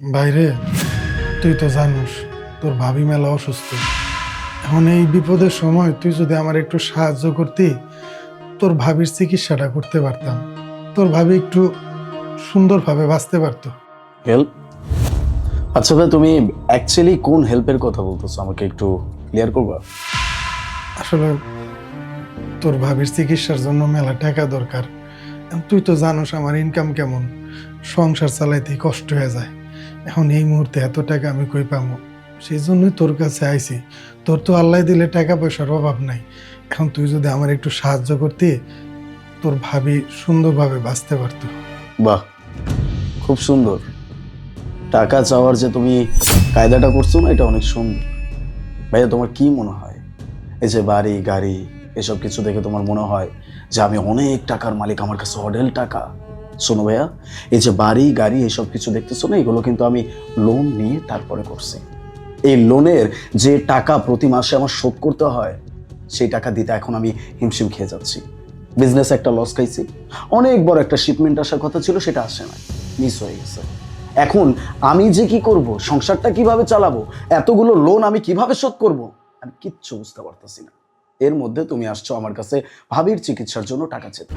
বাইরে তুই তো জানিস তোর ভাবি মেলা অসুস্থ। এখন এই বিপদের সময় তুই যদি আমার একটু সাহায্য করতি তোর ভাবির চিকিৎসাটা করতে পারতাম। তোর ভাবি একটু সুন্দরভাবে বাঁচতে পারতো। হেল্প আচ্ছা ভাই তুমি অ্যাকচুয়ালি কোন হেল্পের কথা বলতেছো? আমাকে একটু ক্লিয়ার করবা? আসলে তোর ভাবির চিকিৎসার জন্য মেলা টাকা দরকার। তুই তো জানোস আমার ইনকাম কেমন। সংসার চালাইতে কষ্ট হয়ে যায়। এখন এই মুহূর্তে এত টাকা আমি কই পাবো সেই জন্যই তোর কাছে আইছি। তোর তো আল্লাহ দিলে টাকা পয়সার অভাব নাই। এখন তুই যদি আমার একটু সাহায্য করতি, তোর ভাবি সুন্দরভাবে বাঁচতে পারতো। বাহ, খুব সুন্দর। টাকা চাওয়ার যে তুমি কায়দাটা করছ না, এটা অনেক সুন্দর। ভাইয়া, তোমার কি মনে হয়? এই যে বাড়ি, গাড়ি, এসব কিছু দেখে তোমার মনে হয় যে আমি অনেক টাকার মালিক, আমার কাছে অডেল টাকা? শোনো ভাইয়া, এই যে বাড়ি, গাড়ি এসব কিছু দেখতেছো না, এগুলো কিন্তু আমি লোন নিয়ে তারপরে করছি। এই লোনের যে টাকা প্রতি মাসে আমার শোধ করতে হয়, সেই টাকা দিতে এখন আমি হিমশিম খেয়ে যাচ্ছি। বিজনেস একটা লস খাইছি। অনেক বড় একটা শিপমেন্ট আসার কথা ছিল, সেটা আসে না মিস হয়ে গেছে। এখন আমি যে কি করব? সংসারটা কীভাবে চালাবো? এতগুলো লোন আমি কীভাবে শোধ করব? আমি কিচ্ছু বুঝতে পারতেছি না। এর মধ্যে তুমি আসছো আমার কাছে ভাবির চিকিৎসার জন্য টাকা চেতে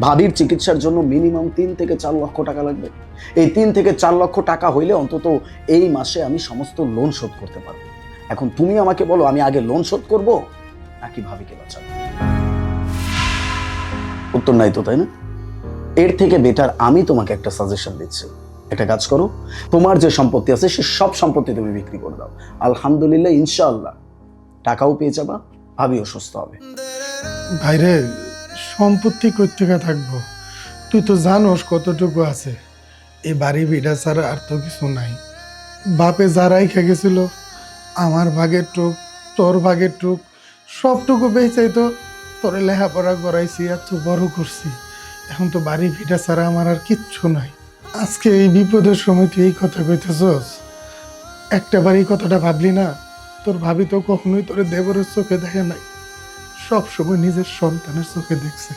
ভাবির চিকিৎসার জন্য মিনিমাম তিন থেকে চার লক্ষ টাকা লাগবে। এই তিন থেকে চার লক্ষ টাকা হইলে অন্তত এই মাসে আমি সমস্ত লোন শোধ করতে পারব। এখন তুমি আমাকে বলো, আমি আগে লোন শোধ করব নাকি ভাবিকে বাঁচাবো? উত্তর নাই তো, তাই না? এর থেকে বেটার আমি তোমাকে একটা সাজেশন দিচ্ছি। একটা কাজ করো, তোমার যে সম্পত্তি আছে সে সব সম্পত্তি তুমি বিক্রি করে দাও। আলহামদুলিল্লাহ, ইনশাআল্লাহ, টাকাও পেয়ে যাবা। ভাবিও সুস্থ হবে। ভাইরে, সম্পত্তি কোথেকে থাকব? তুই তো জানোস কতটুকু আছে। এই বাড়ি ভিড়া ছাড়া আর তো কিছু নাই। বাপে যারাই খেয়ে গেছিল, আমার ভাগের টুক, তোর ভাগের টুক, সবটুকু বেঁচেই তো তোরে লেখাপড়া করাইছি এত বড় করছি। এখন তো বাড়ি ভিটা ছাড়া আমার আর কিচ্ছু নাই। আজকে এই বিপদের সময় তুই এই কথা কইতেছস? একটা বাড়ি কথাটা ভাবলি না? তোর ভাবি তো কখনোই তোরে দেবরের চোখে দেখে নাই। সব সময় নিজের সন্তানের চোখে দেখছে।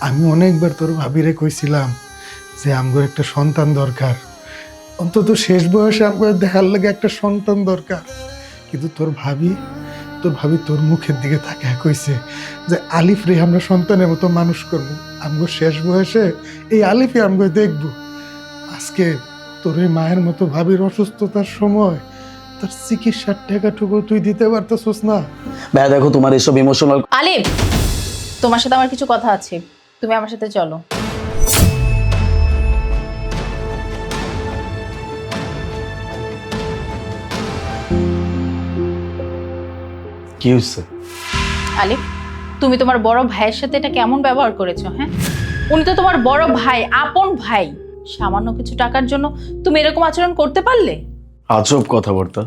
আমি অনেকবার তোর ভাবিরে কইছিলাম যে আমগো একটা সন্তান দরকার। অন্তত শেষ বয়সে আমগো দেখার লাগে একটা সন্তান দরকার। কিন্তু তোর ভাবি তোর ভাবি তোর মুখের দিকে তাকে কইছে যে, আলিফ রে, আমরা সন্তানের মতো মানুষ করব। আমগো শেষ বয়সে এই আলিফই আমগো দেখব। আজকে তোর মায়ের মতো ভাবির অসুস্থতার সময় তার চিকিৎসার টাকাটুকু তুই দিতে পারতেছিস না। ভাইয়া দেখো তোমার এসব ইমোশনাল আলিফ তোমার সাথে আমার কিছু কথা আছে। তুমি আমার সাথে চলো। কি হচ্ছে আলিফ তুমি তোমার বড় ভাইয়ের সাথে এটা কেমন ব্যবহার করেছ হ্যাঁ? উনি তো তোমার বড় ভাই আপন ভাই। সামান্য কিছু টাকার জন্য তুমি এরকম আচরণ করতে পারলে? আজব কথাবার্তা।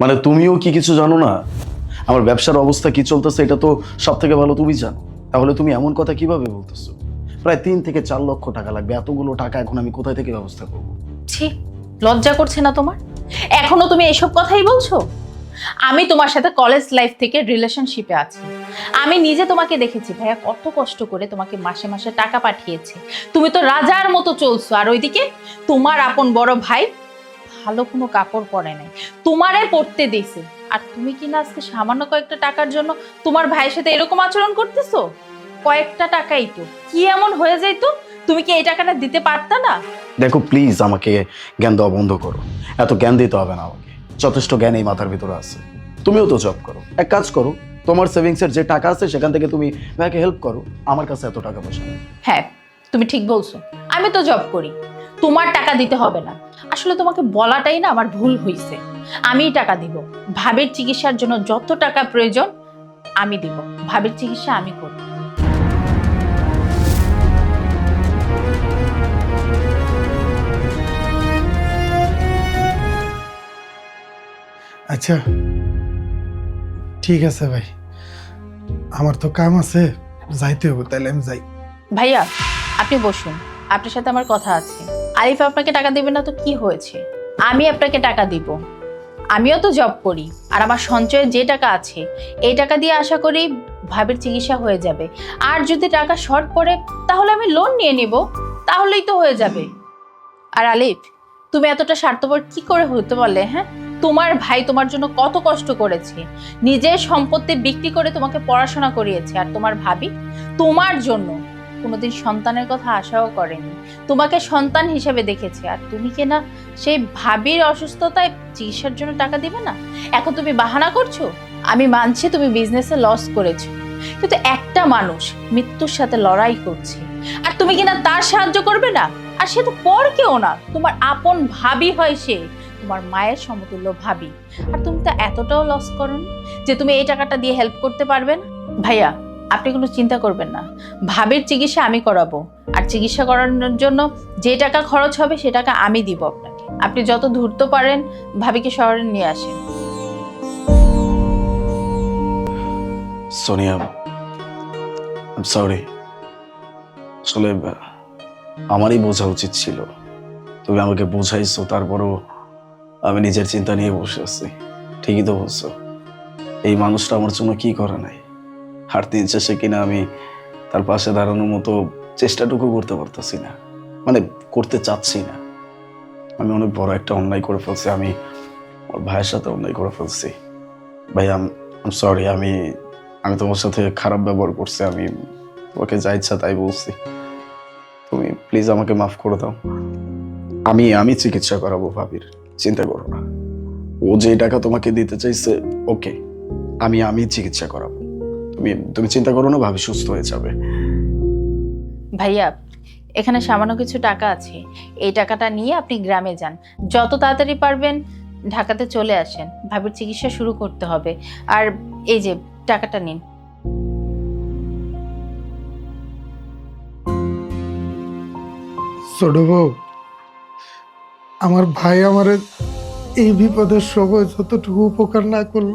মানে তুমিও কি কিছু জানো না? আমার ব্যবসার অবস্থা কি চলতেছে এটা তো সব থেকে ভালো তুমি জানো। তাহলে তুমি এমন কথা কীভাবে বলতেছো? প্রায় তিন থেকে চার লক্ষ টাকা লাগবে, এতগুলো টাকা এখন আমি কোথায় থেকে ব্যবস্থা করব? লজ্জা করছে না তোমার? এখনও তুমি এসব কথাই বলছো? আমি তোমার সাথে কলেজ লাইফ থেকে রিলেশনশিপে আছি। আমি নিজে তোমাকে দেখেছি, ভাইয়া, কত কষ্ট করে তোমাকে মাসে মাসে টাকা পাঠিয়েছে। তুমি তো রাজার মতো চলছো। আর ওইদিকে তোমার আপন বড় ভাই ভালো কোনো কাপড় পরে নাই। তোমারে পড়তে দিছে। আর তুমি কি না আজকে সামান্য কয়েকটা টাকার জন্য তোমার ভাইয়ের সাথে এরকম আচরণ করতেছো? কয়েকটা টাকাই তো। কি এমন হয়ে যাইতো তুমি কি এই টাকাটা দিতে পারতা না? দেখো প্লিজ আমাকে জ্ঞান দেওয়া বন্ধ করো। এত জ্ঞান দিতে হবে না আমাকে। যথেষ্ট জ্ঞান এই মাথার ভিতরে আছে। তুমিও তো জব করো। এক কাজ করো তোমার সেভিংসের যে টাকা আছে সেখান থেকে তুমি ভাইকে হেল্প করো। আমার কাছে এত টাকা পয়সা হ্যাঁ তুমি ঠিক বলছো। আমি তো জব করি। তোমার টাকা দিতে হবে না। আসলে তোমাকে বলাটাই না আমার ভুল হয়েছে আমিই টাকা দিব। ভাবের চিকিৎসার জন্য যত টাকা প্রয়োজন আমি দিব। ভাবের চিকিৎসা আমি করব আচ্ছা ঠিক আছে ভাই। আমার তো কাম আছে যাইতে হবে তাহলে আমি যাই। ভাইয়া আপনি বসুন। আপনার সাথে আমার কথা আছে। আরিফ আপনাকে টাকা দেবে না তো কি হয়েছে? আমি আপনাকে টাকা দিব। আমিও তো জব করি। আর আমার সঞ্চয়ে যে টাকা আছে, এই টাকা দিয়ে আশা করি ভাবের চিকিৎসা হয়ে যাবে। আর যদি টাকা শর্ট পড়ে, তাহলে আমি লোন নিয়ে নেব। তাহলেই তো হয়ে যাবে। আর আলিফ, তুমি এতটা স্বার্থপর কি করে হতে পারলে হ্যাঁ? তোমার ভাই তোমার জন্য কত কষ্ট করেছে। নিজের সম্পত্তি বিক্রি করে তোমাকে পড়াশোনা করিয়েছে। আর তোমার ভাবি তোমার জন্য কোনোদিন সন্তানের কথা আশাও করেনি। তোমাকে সন্তান হিসেবে দেখেছে। আর তুমি কি না সেই ভাবির অসুস্থতায় চিকিৎসার জন্য টাকা দিবে না? এখন তুমি বাহানা করছ? আমি মানছি তুমি বিজনেসে লস করেছ। কিন্তু একটা মানুষ মৃত্যুর সাথে লড়াই করছে। আর তুমি কিনা তার সাহায্য করবে না? আর সে তো পর কেউ না। তোমার আপন ভাবি হয় সে। তোমার মায়ের সমতুল্য ভাবি। আর তুমি তো এতটাও লস করো যে তুমি এই টাকাটা দিয়ে হেল্প করতে পারবে না? ভাইয়া আপনি কোনো চিন্তা করবেন না। ভাবির চিকিৎসা আমি করাবো। আর চিকিৎসা করানোর জন্য যে টাকা খরচ হবে সে টাকা আমি দিব আপনাকে। আপনি যত ধূর্ত পারেন ভাবিকে শহরে নিয়ে আসেন। সোনিয়া সরি আমারই বোঝা উচিত ছিল। তুমি আমাকে বোঝাইছো, তারপরও আমি নিজের চিন্তা নিয়ে বসে আছি। ঠিকই তো বলছো। এই মানুষটা আমার জন্য কি করে নাই? আর দিন শেষে কিনা আমি তার পাশে দাঁড়ানোর মতো চেষ্টাটুকু করতে পারতেছি না। মানে করতে চাচ্ছি না। আমি অনেক বড় একটা অন্যায় করে ফেলছি, আমি ওর ভাইয়ের সাথে অন্যায় করে ফেলছি। ভাই, আম সরি আমি আমি তোমার সাথে খারাপ ব্যবহার করছি, আমি তোমাকে যা ইচ্ছা তাই বলছি। তুমি প্লিজ আমাকে মাফ করে দাও। আমি আমি চিকিৎসা করাবো ভাবির, চিন্তা করো না। ও যে টাকা তোমাকে দিতে চাইছে ওকে আমি আমি চিকিৎসা করাবো। তুমি তুমি চিন্তা করো না ভাবি সুস্থ হয়ে যাবে। ভাইয়া এখানে সামান্য কিছু টাকা আছে। এই টাকাটা নিয়ে আপনি গ্রামে যান। যত তাড়াতাড়ি পারবেন ঢাকাতে চলে আসেন। ভাবির চিকিৎসা শুরু করতে হবে। আর এই যে টাকাটা নিন। ছোট বউ আমার ভাই আমার এই বিপদের সময় যতটুকু উপকার না করল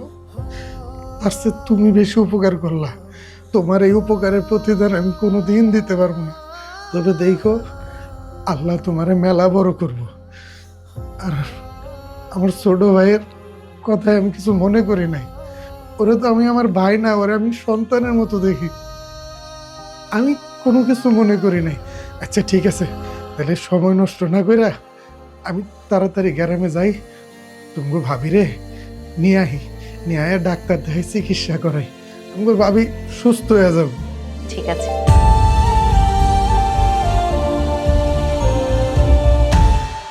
তার তুমি বেশি উপকার করলা। তোমার এই উপকারের প্রতিদান আমি কোনো দিন দিতে পারব না। তবে দেখো, আল্লাহ তোমারে মেলা বড় করব। আর আমার ছোট ভাইয়ের কথায় আমি কিছু মনে করি নাই। ওরে তো আমি আমার ভাই না, ওরে আমি সন্তানের মতো দেখি। আমি কোনো কিছু মনে করি নাই। আচ্ছা ঠিক আছে। তাহলে সময় নষ্ট না করে আমি তাড়াতাড়ি গ্যারামে যাই। তুমি ভাবি রে নিয়ে আহি। নিয়ে ডাক্তার দেখাই চিকিৎসা করাই তুমি ভাবি সুস্থ হয়ে যাব। ঠিক আছে।